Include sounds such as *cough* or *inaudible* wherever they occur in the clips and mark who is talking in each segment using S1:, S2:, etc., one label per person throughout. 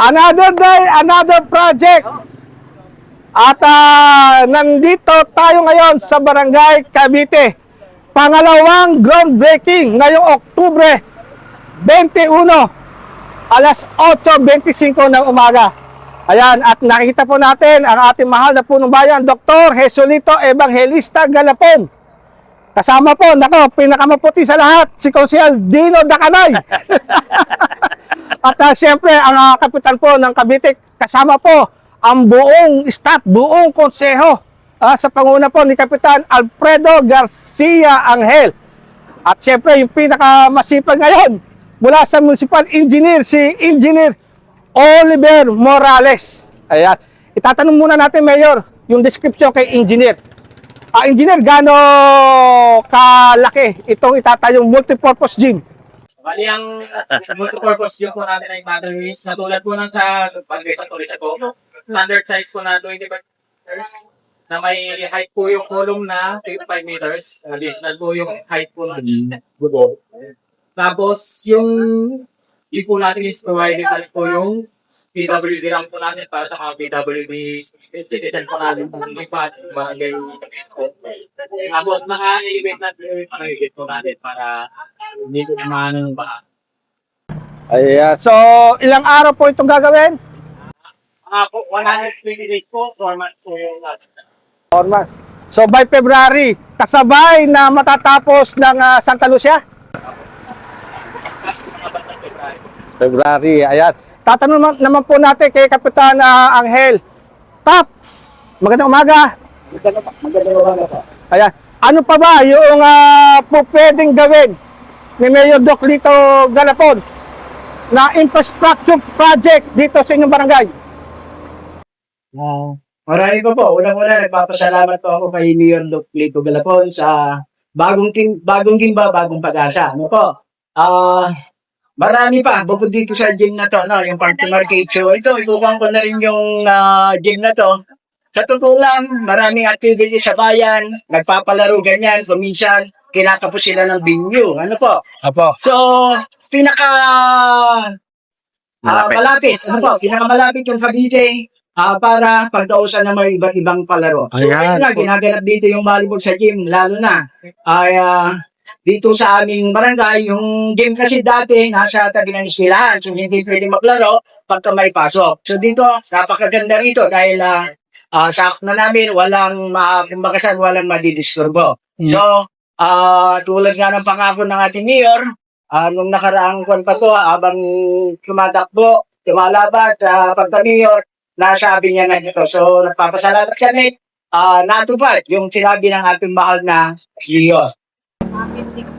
S1: Another day, another project. At ah, nandito tayo ngayon sa Barangay Cavite. Pangalawang groundbreaking ngayong Oktubre 21 alas 8.25 ng umaga. Ayan, at nakikita po natin ang ating mahal na punong bayan, Dr. Jesulito Evangelista Galapon. Kasama po, nako, pinakamaputi sa lahat, si Konsehal Dino Dacanay. *laughs* At uh, siyempre, ang ah, kapitan po ng Cavite, kasama po ang buong staff, buong konseho ah, sa panguna po ni Kapitan Alfredo Garcia Angel. At siyempre, yung pinakamasipag ngayon, mula sa municipal engineer, si Engineer Oliver Morales. Ayan. Itatanong muna natin, Mayor, yung description kay Engineer. Ah, Engineer, gaano kalaki itong itatayong multipurpose gym?
S2: Bali, ang multipurpose yung po natin ay batteries. Natulad po ng sa bagay sa tuloy sa po. Standard size po na 25 meters na may height po yung column na 35 meters. Additional po yung height po ng gubo. Tapos, yung yung po natin is provided po yung PWD lang po natin para sa mga PWD estimation po natin ng lipat, mga ganyan. Tapos, naka-event natin mga event po natin para hindi ko naman ba.
S1: Ayan. So, ilang araw po itong gagawin?
S2: Mga po, 120 days po, 4 months po yung
S1: Normal. So, by February, kasabay na matatapos ng ah, Santa Lucia? February, ayan. Tatanong naman, po natin kay Kapitan ah, Angel. Tap, magandang umaga.
S2: Maganda ba po?
S1: Ayan. Ano pa ba yung uh, po pwedeng gawin ni Mayor Doc Lito Galapon na infrastructure project dito sa inyong barangay?
S3: Uh, marami po po. Unang-una, nagpapasalamat po ako kay Mayor Doc Lito Galapon sa bagong bagong team ba, bagong pag-asa. Ano po? Ah, marami pa. Bukod dito sa gym na to, no, yung party market show. Ito, ikukuhan ko na rin yung ah, gym na to. Sa totoo lang, maraming activity sa bayan, nagpapalaro ganyan, kuminsan, kinakapos sila ng venue. Ano po?
S1: Apo.
S3: So, pinaka malapit. malapit. Ano po? Pinaka malapit yung Cavite ah, para pagkausan ng mga iba't ibang palaro. So,
S1: Ayan.
S3: ayun na, ginaganap dito yung volleyball sa gym, lalo na. Ay, ah, dito sa aming barangay, yung game kasi dati, nasa tabi ng silahan. So, hindi pwede maglaro pagka may pasok. So, dito, napakaganda rito dahil ah, ah, sakto na namin, walang, ma kumbaga walang madidisturbo. So, ah tulad nga ng pangako ng ating mayor, ah nung nakaraang kwan pa to, habang tumatakbo, tumalaban sa pagka-mayor, nasabi niya na ito. So, nagpapasalamat kami, ah natupad yung sinabi ng ating mahal na mayor.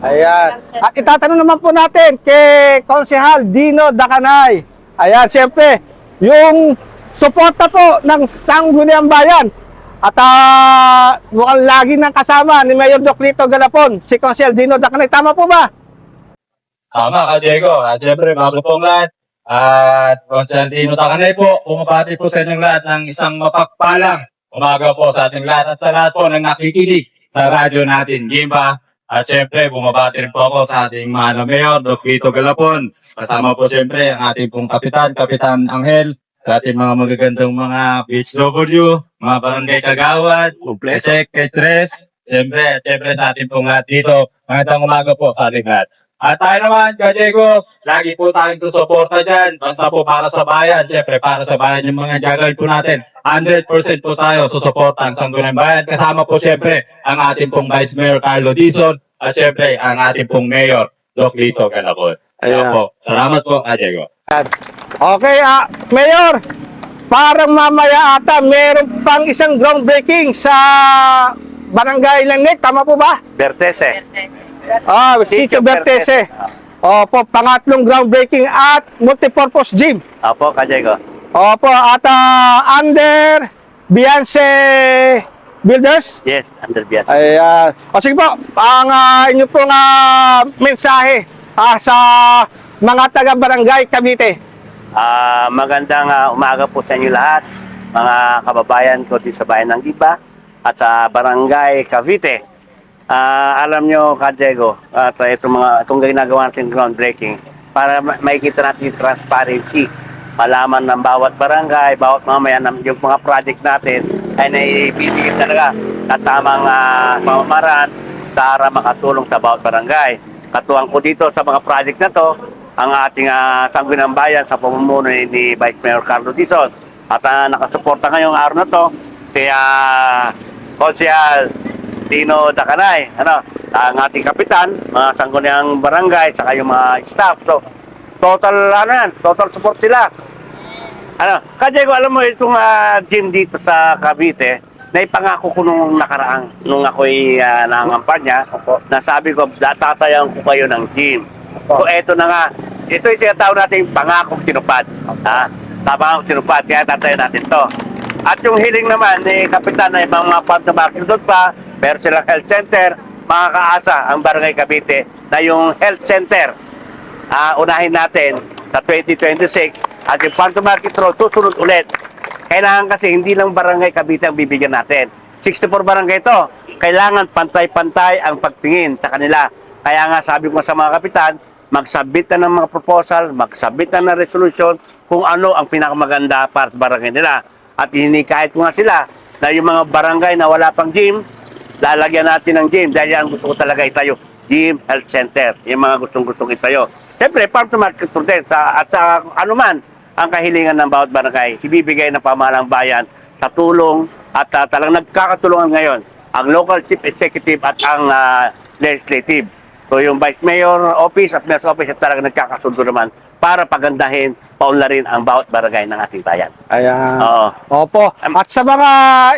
S1: Ayan. At itatanong naman po natin kay Konsehal Dino Dacanay. Ayan, siyempre, yung suporta po ng Sangguniang Bayan. At ah, mukhang lagi nang kasama ni Mayor Doc Lito Galapon, si Konsehal Dino Dacanay. Tama po ba?
S4: Tama ka, Diego. At syempre, bago pong lahat, at Constantino Takanay po, pumapati po sa inyong lahat ng isang mapagpalang umaga po sa ating lahat at sa lahat po ng nakikinig sa radyo natin, Gimba. At syempre, bumabati rin po ako sa ating mahal mayor, Doc Vito Galapon. Kasama po syempre ang ating pong kapitan, Kapitan Angel, sa ating mga magagandang mga PHW, mga barangay kagawad, Esek, Ketres, syempre, syempre sa ating pong lahat dito. Magandang umaga po sa ating lahat. At tayo naman, Ka Diego, lagi po tayong susuporta dyan. Basta po para sa bayan. Siyempre, para sa bayan yung mga gagawin po natin. 100% po tayo susuporta ang Sanggunang Bayan. Kasama po siyempre ang ating pong Vice Mayor Carlo Dizon. At siyempre, ang ating pong Mayor, Doc Lito Calapon.
S1: Ayan.
S4: Po, salamat po, Ka Diego.
S1: Okay, ah, Mayor, parang mamaya ata meron pang isang groundbreaking sa Barangay Langnek. Tama po ba?
S5: Bertese.
S1: Ah, Sitio
S5: Sitio
S1: Bertese. Opo, pangatlong groundbreaking at multipurpose gym.
S5: Apo, Kajego.
S1: Opo, at ah, under Beyonce Builders.
S5: Yes, under Bias.
S1: Ayan. O sige po, ang ah, inyo pong ah, mensahe ah, sa mga taga-barangay Cavite.
S5: Ah, magandang ah, umaga po sa inyo lahat, mga kababayan ko din sa bayan ng Giba at sa barangay Cavite. Ah, alam nyo, Kajego, at uh, itong mga itong ginagawa natin groundbreaking para ma- makikita natin yung transparency malaman ng bawat barangay, bawat mamaya ng yung mga project natin ay naibibigay talaga sa tamang uh, pamamaraan para makatulong sa bawat barangay. Katuwang ko dito sa mga project na to, ang ating uh, Sangguniang Bayan sa pamumuno ni, Vice Mayor Carlos Dizon. At uh, nakasuporta ngayong araw na to kaya Konsyal Tino Dakanay, ano, ang ating kapitan, mga sangguniang barangay, saka yung mga staff. So, total, ano yan, total support sila. Ano, kasi ko alam mo itong ah, gym dito sa Cavite, naipangako ko nung nakaraang, nung ako'y uh, nangangampanya, na sabi ko, tatayan ko kayo ng gym. So, eto na nga, ito yung tinatawag natin pangakong tinupad. Ha? Pangakong tinupad, kaya tatayan natin to. At yung hiling naman ni Kapitan na ibang mga part na bakit doon pa, pero silang health center, makakaasa ang Barangay Cavite na yung health center ah unahin natin sa 2026 at yung Panto Market Road susunod ulit. Kailangan kasi hindi lang Barangay Cavite ang bibigyan natin. 64 barangay ito. Kailangan pantay-pantay ang pagtingin sa kanila. Kaya nga sabi ko sa mga kapitan, magsabit na ng mga proposal, magsabit na ng resolution kung ano ang pinakamaganda para sa barangay nila. At hinikahit ko nga sila na yung mga barangay na wala pang gym, lalagyan natin ng gym dahil yan gusto ko talaga itayo. Gym Health Center. Yung mga gustong-gustong itayo. Siyempre, farm to market din. Sa, at sa anuman ang kahilingan ng bawat barangay, ibibigay ng pamahalang bayan sa tulong at uh, talagang nagkakatulungan ngayon ang local chief executive at ang ah, legislative. So yung vice mayor office at mayor's office at talagang nagkakasundo naman para pagandahin, paunlarin ang bawat barangay ng ating bayan.
S1: Ayan.
S5: Oo.
S1: Opo. At sa mga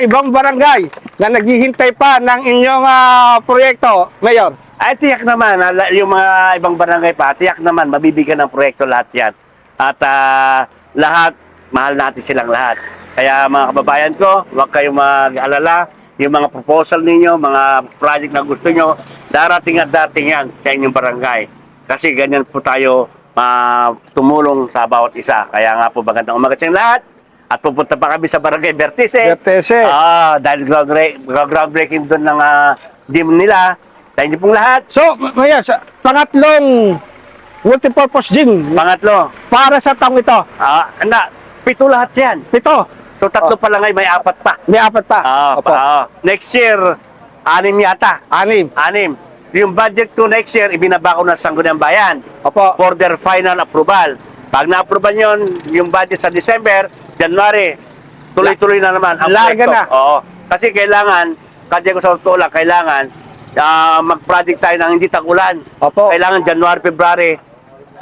S1: ibang barangay na naghihintay pa ng inyong ah, proyekto, Mayor.
S5: Ay, tiyak naman, ala- yung mga ibang barangay pa, tiyak naman, mabibigyan ng proyekto lahat yan. At ah, lahat, mahal natin silang lahat. Kaya mga kababayan ko, huwag kayong mag-alala. Yung mga proposal ninyo, mga project na gusto nyo, darating at darating yan sa inyong barangay. Kasi ganyan po tayo ma tumulong sa bawat isa. Kaya nga po, magandang umaga sa lahat. At pupunta pa kami sa barangay Vertice.
S1: Vertice.
S5: Ah, dahil ground, groundbreaking doon ng ah, gym nila. Sa inyo pong lahat.
S1: So, Mayor, sa pangatlong multipurpose gym
S5: Pangatlo,
S1: para sa taong ito.
S5: ah, na, pito lahat yan.
S1: Pito.
S5: So tatlo pa lang ay may apat pa.
S1: May apat pa.
S5: Ah,
S1: Opo.
S5: pa, ah. next year, anim yata.
S1: Anim.
S5: Anim. Yung budget ko next year, ibinaba ko ng Sangguniang Bayan
S1: Opo.
S5: for their final approval. Pag na-approval yun, yung budget sa December, January, tuloy-tuloy na naman ang proyekto.
S1: na.
S5: Oo. Kasi kailangan, kasi ko sa totoo lang, kailangan ah, mag-project tayo ng hindi tag-ulan.
S1: Opo.
S5: Kailangan January, February,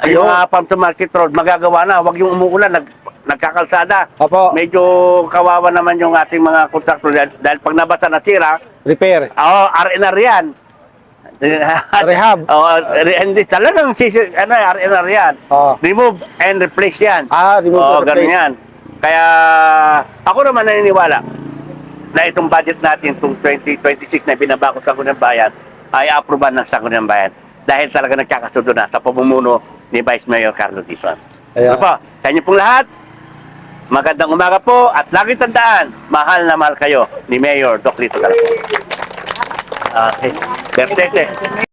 S5: ay yung
S1: Ayun.
S5: mga farm to market road, magagawa na. Huwag yung umuulan, nag, nagkakalsada.
S1: Opo.
S5: Medyo kawawa naman yung ating mga kontraktor dahil, dahil pag nabasa na sira,
S1: Repair.
S5: Oo, RNR yan. *laughs*
S1: Rehab.
S5: Oo, re- hindi talagang sisi, ano, RNR yan.
S1: Oo.
S5: Remove and replace yan.
S1: Ah, remove
S5: Oo,
S1: and
S5: ganun
S1: replace.
S5: yan. Kaya ako naman naniniwala na itong budget natin, itong 2026 na binaba ko sa Sangguniang Bayan, ay aproban ng Sangguniang Bayan dahil talaga nagkakasundo na sa pamumuno ni Vice Mayor Carlos Dizon.
S1: Ayan.
S5: Ano po, sa inyo pong lahat, magandang umaga po at lagi tandaan, mahal na mahal kayo ni Mayor Doc Lito Calapon. Okay. Perfect.